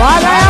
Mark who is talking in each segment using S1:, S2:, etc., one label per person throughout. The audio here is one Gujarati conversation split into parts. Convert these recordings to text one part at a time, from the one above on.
S1: What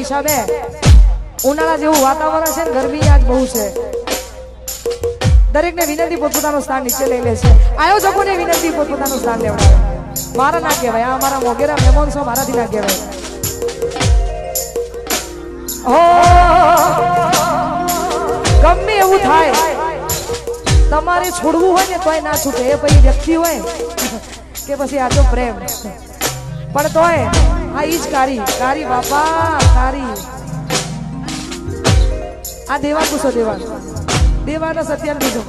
S1: વિનંતી બે ઉનાળા જેવું વાતાવરણ છે ને, ગરમી આજ બહુ છે. દરેકને વિનંતી પોતપોતાનું સ્થાન નીચે લઈ લે છે. આયોજકોને વિનંતી પોતપોતાનું સ્થાન લેવડાવે. મારા ના કહેવાય, આ અમારા મોગેરા મહેમાન છો, મારાથી ના કહેવાય. ગમે એવું થાય, તમારે છોડવું હોય ને તોય ના છૂટે. એ પછી વ્યક્તિ હોય કે પછી આ તો પ્રેમ. પણ તોય આ ઈ કારી કારી, બાપા, કારી. આ દેવા કુશો દેવા દેવાના સત્યાન બીજો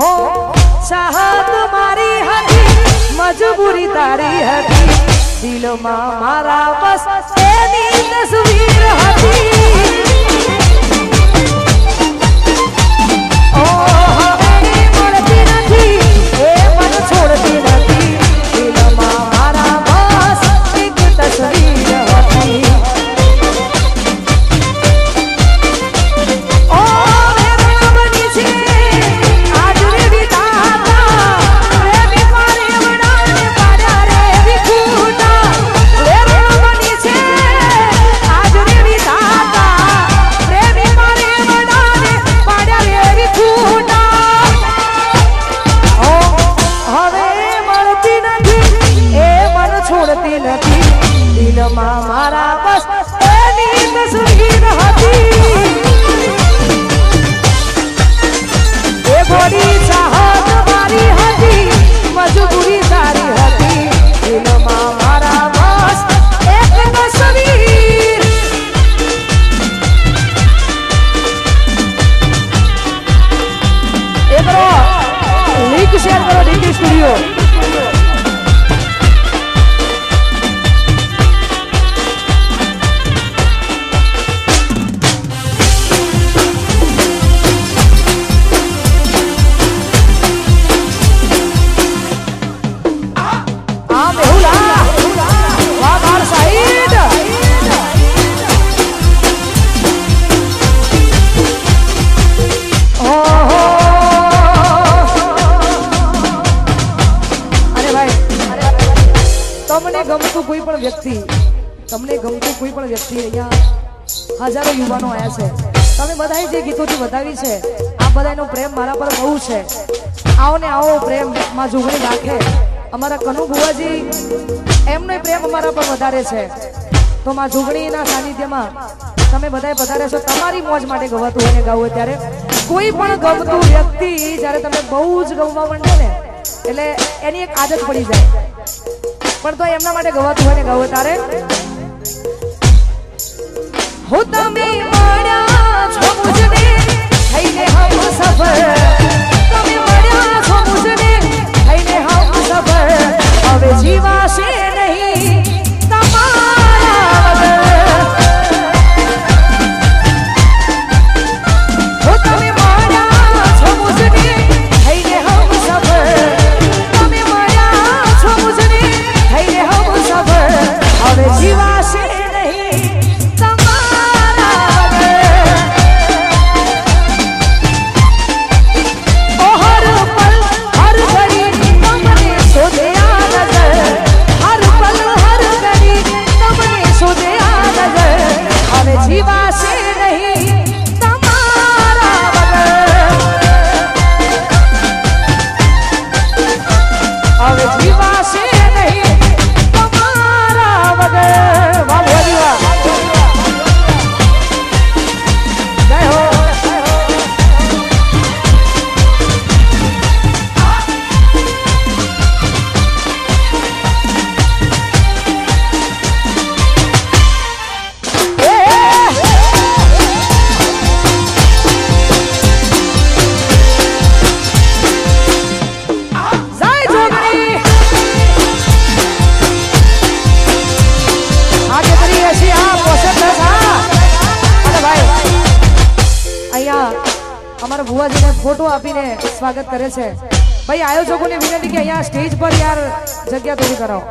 S1: હો, ચાહત મારી હતી, મજબૂરી તારી હતી. દિલમાં મારા બસ એની તસવીર હતી. તમને ગમતું કોઈ પણ વ્યક્તિ, તમને ગમતું કોઈ પણ વ્યક્તિ અહીંયા હજારો યુવાનો આવ્યા છે. તમે બધાએ જે ગીતોથી વધાવી છે, આ બધાનો પ્રેમ મારા પર બહુ છે. આવો ને આવો પ્રેમમાં જોગણી રાખે. અમારા કનુ ભુવાજી, એમનો પ્રેમ અમારા પર વધારે છે. તો માં જોગણીના સાનિધ્યમાં તમે બધાએ વધારે છો. તમારી મોજ માટે ગવાતું હોય ને ગાવું ત્યારે કોઈ પણ ગમતું વ્યક્તિ જ્યારે તમે બહુ જ ગમવા માંડે ને, એટલે એની એક આદત પડી જાય. પણ તો એમના માટે ગવાતું હોય ને ગાવું તારે? તમે મળ્યા છો મુજને થઈને હમ સફર. તમે મળ્યા છો મુજને થઈને હમ સફર. હવે જીવાશે સ્વાગત કરે છે. ભાઈ, આયોજકોને વિનંતી કે અહીંયા સ્ટેજ પર યાર જગ્યા થોડી કરાવો.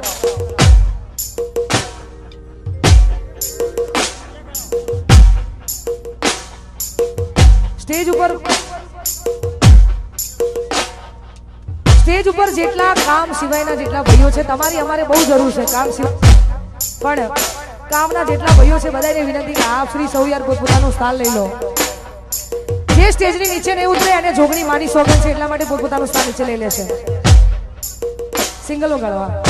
S1: સ્ટેજ ઉપર સ્ટેજ ઉપર જેટલા કામ સિવાયના જેટલા ભાઈઓ છે, તમારી અમારે બહુ જરૂર છે, કામ સિવાય પણ કામના જેટલા ભાઈઓ છે, બધાને વિનંતી કે આપ શ્રી સૌ યાર પોતપોતાનું સ્થાન લઈ લો. જે સ્ટેજની નીચે નહીં ઉતરે અને જોગણી માની સોગન છે, એટલા માટે પોતપોતાનું સ્થાન નીચે લઈ લે છે. સિંગલો ગાળવા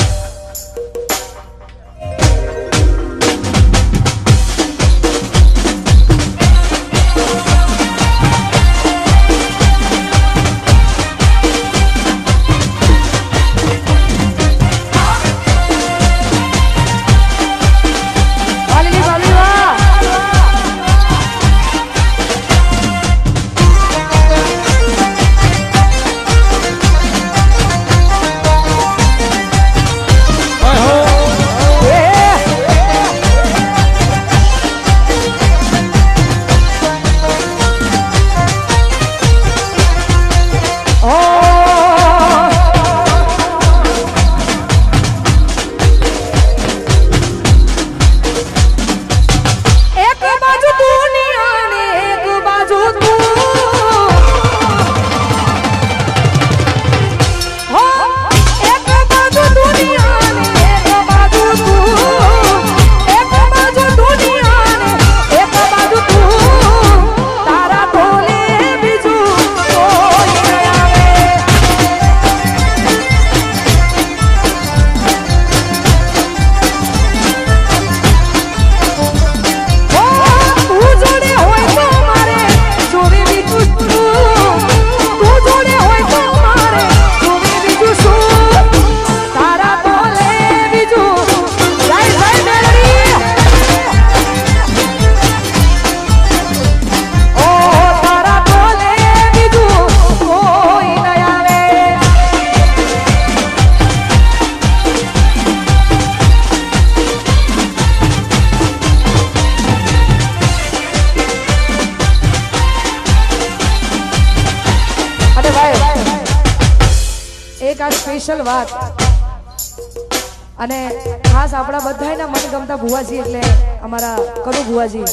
S1: ખાસ આપણા મન ગમતા ભુવાજી એટલે અમારા કનુ ભુવાજી.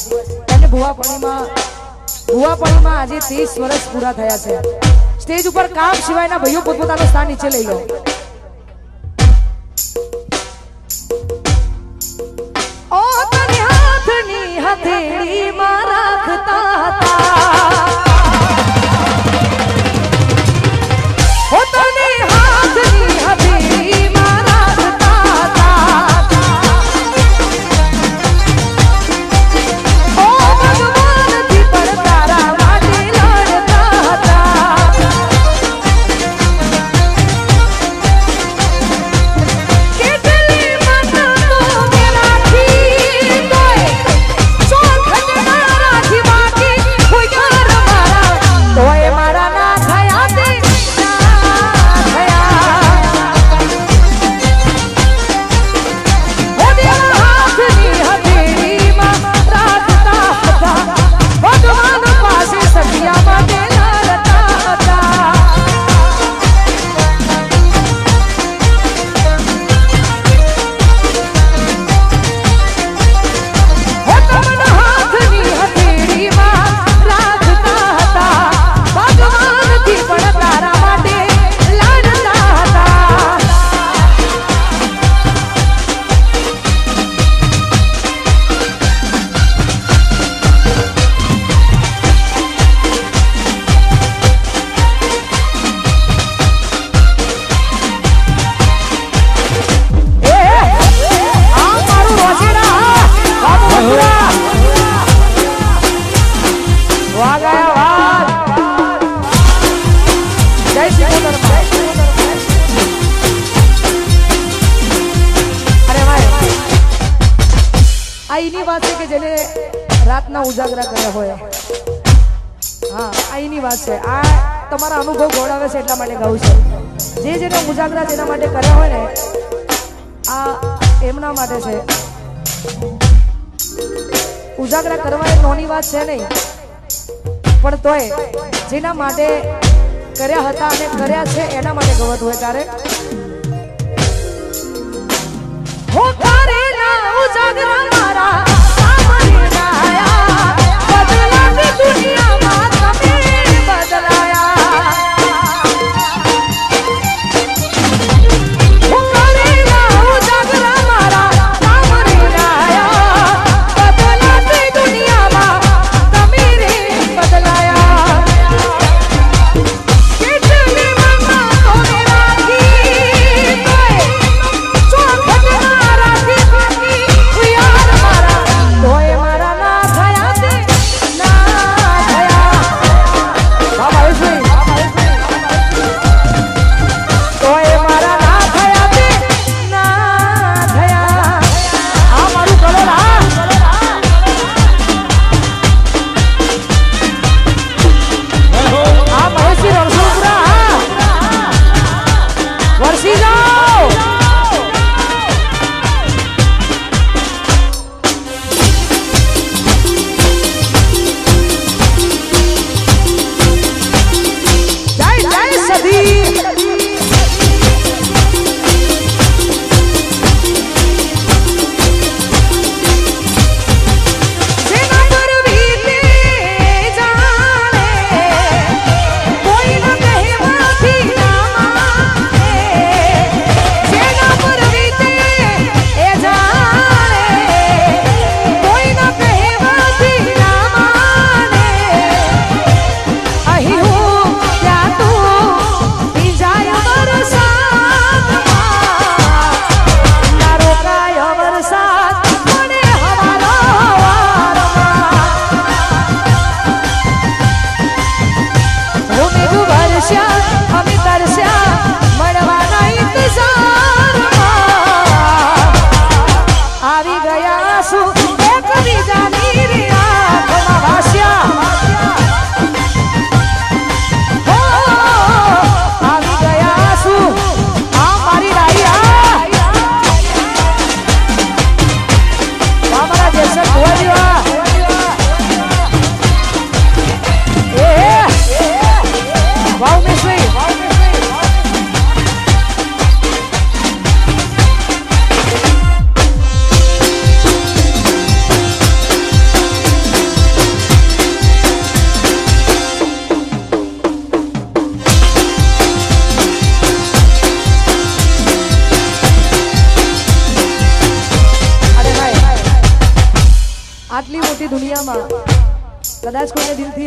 S1: એને ભુવાપણીમાં ભુવાપણીમાં આજે ત્રીસ વર્ષ પૂરા થયા છે. સ્ટેજ ઉપર કામ સિવાયના ભાઈઓ પોતપોતાનું સ્થાન નીચે લઈ લો. ગાઉં છે. જે જેનો મુજાગરા જેના માટે કર્યા હોય ને, આ એમના માટે છે. ઉજાગરા કરવાની નોની વાત છે નહીં. પણ તોય જેના માટે કર્યા હતા અને કર્યા છે, એના માટે ગવત હોય તારે. હો તારે ના ઉજાગરા મારા.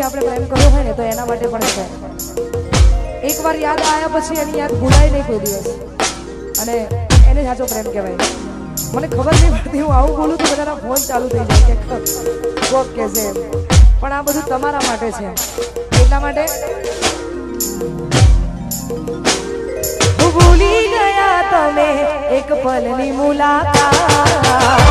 S1: કોઈને આપણે પ્રેમ કર્યો હોય ને તો એના માટે પણ છે. એકવાર યાદ આવ્યા પછી એની યાદ ભૂલાય નહીં કોઈ દિવસ. અને એને સાચો પ્રેમ કહેવાય. મને ખબર નહીં પડતી, હું આવું બોલું તો બધાના ફોન ચાલુ થઈ જાય કે કોક કે છે પણ આ બધું તમારા માટે છે. એટલા માટે ભૂલી ગયા તમે એક પલની મુલાકાત.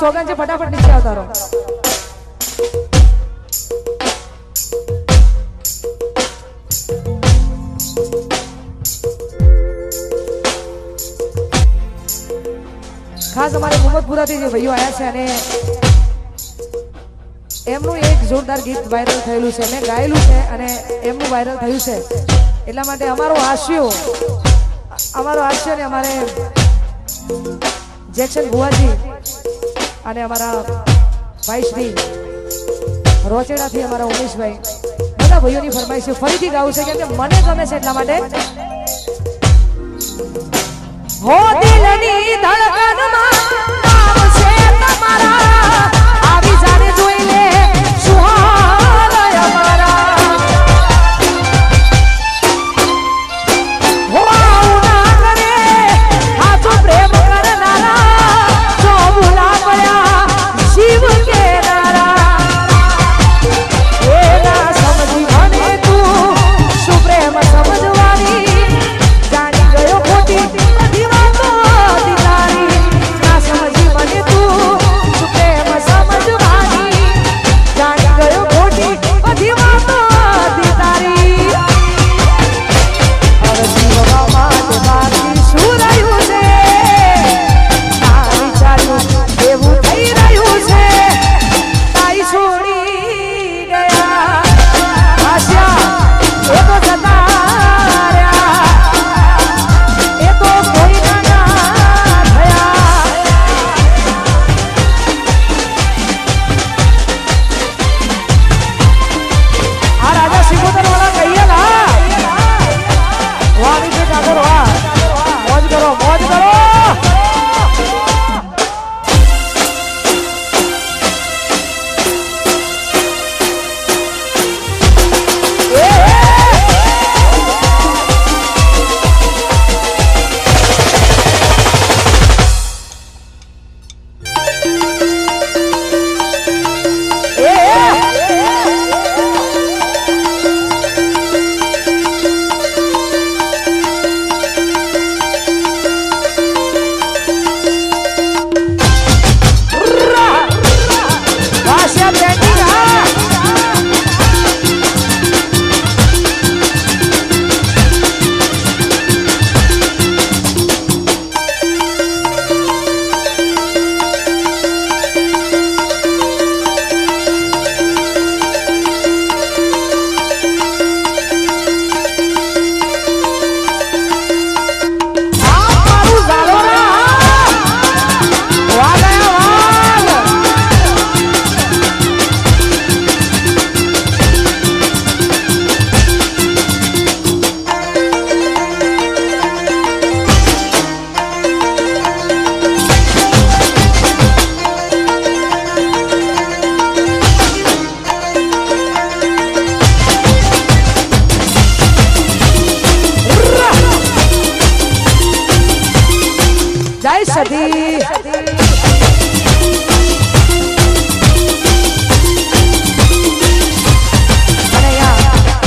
S1: સોગન છે ફટાફટ નીચે આવતા ખાસ અમારે મુહમ્મદપુરાથી જે ભાઈઓ આવ્યા છે અને એમનું એક જોરદાર ગીત વાયરલ થયેલું છે, મેં ગાયેલું છે અને એમનું વાયરલ થયું છે. એટલા માટે અમારો હાસ્યો અમારો હાસ્યો ને અમારે જેક્સન ભુવાજી અને અમારા ભાઈ શ્રી રોચેડાથી અમારા ઉમેશભાઈ, બધા ભાઈઓની ફરમાઈશ છે ફરીથી ગાવું છે કેમ કે મને ગમે છે એટલા માટે. હો દિલની ધડકનમાં નામ તમારા